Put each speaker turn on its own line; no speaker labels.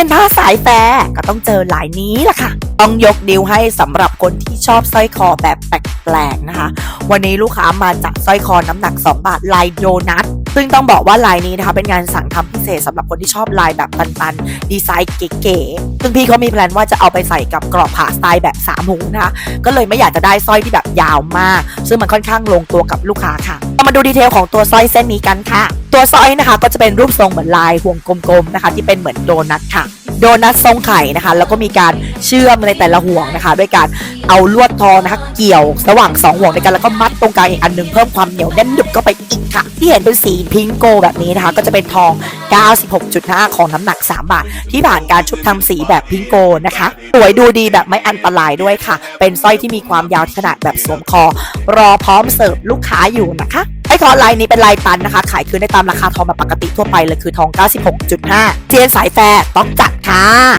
ยนผ้าสายแฟร์ก็ต้องเจอลายนี้แหละค่ะ ต้องยกนิ้วให้สำหรับคนที่ชอบสร้อยคอแบบแปลกๆนะคะ วันนี้ลูกค้ามาจากสร้อยคอน้ำหนัก 2 บาทลายโดนัทซึ่งต้องบอกว่าลายนี้นะคะเป็นงานสั่งทำพิเศษสำหรับคนที่ชอบลายแบบตันๆ ดีไซน์เก๋ๆ ซึ่งพี่เขามีแพลนว่าจะเอาไปใส่กับกรอบผ่าสไตล์แบบ3หูนะคะ ก็เลยไม่อยากจะได้สร้อยที่แบบยาวมาก ซึ่งมันค่อนข้างลงตัวกับลูกค้าค่ะ เรามาดูดีเทลของตัวสร้อยเส้นนี้กันค่ะ ตัวสร้อยนะคะก็จะเป็นรูปทรงเหมือนลายห่วงกลมๆนะคะ ที่เป็นเหมือนโดนัทค่ะ โดนัททรงไข่นะคะ แล้วก็มีการเชื่อมในแต่ละห่วงนะคะ ด้วยการเอาลวดทองนะคะเกี่ยวระหว่างสองห่วงด้วยกันแล้วก็มัดตรงกลางอีกอันหนึงเพิ่มความเหนียวแน่นหนึบเข้าไปอีกค่ะ ที่เห็นเป็นสีพิงโกแบบนี้นะคะ ก็จะเป็นทอง 96.5 ของน้ำหนัก 3 บาท ที่ผ่านการชุบทำสีแบบพิงโกนะคะสวยดูดีแบบไม่อันตรายด้วยค่ะ เป็นสร้อยที่มีความยาวขนาดแบบสวมคอ รอพร้อมเสิร์ฟลูกค้าอยู่นะคะ ไอ้คอลายนี้เป็นลายตันนะคะ ขายคืนได้ตามราคาทองแบบปกติทั่วไปเลยคือทอง 96.5 เทียนสายแฟร์ต้องจัดค่ะ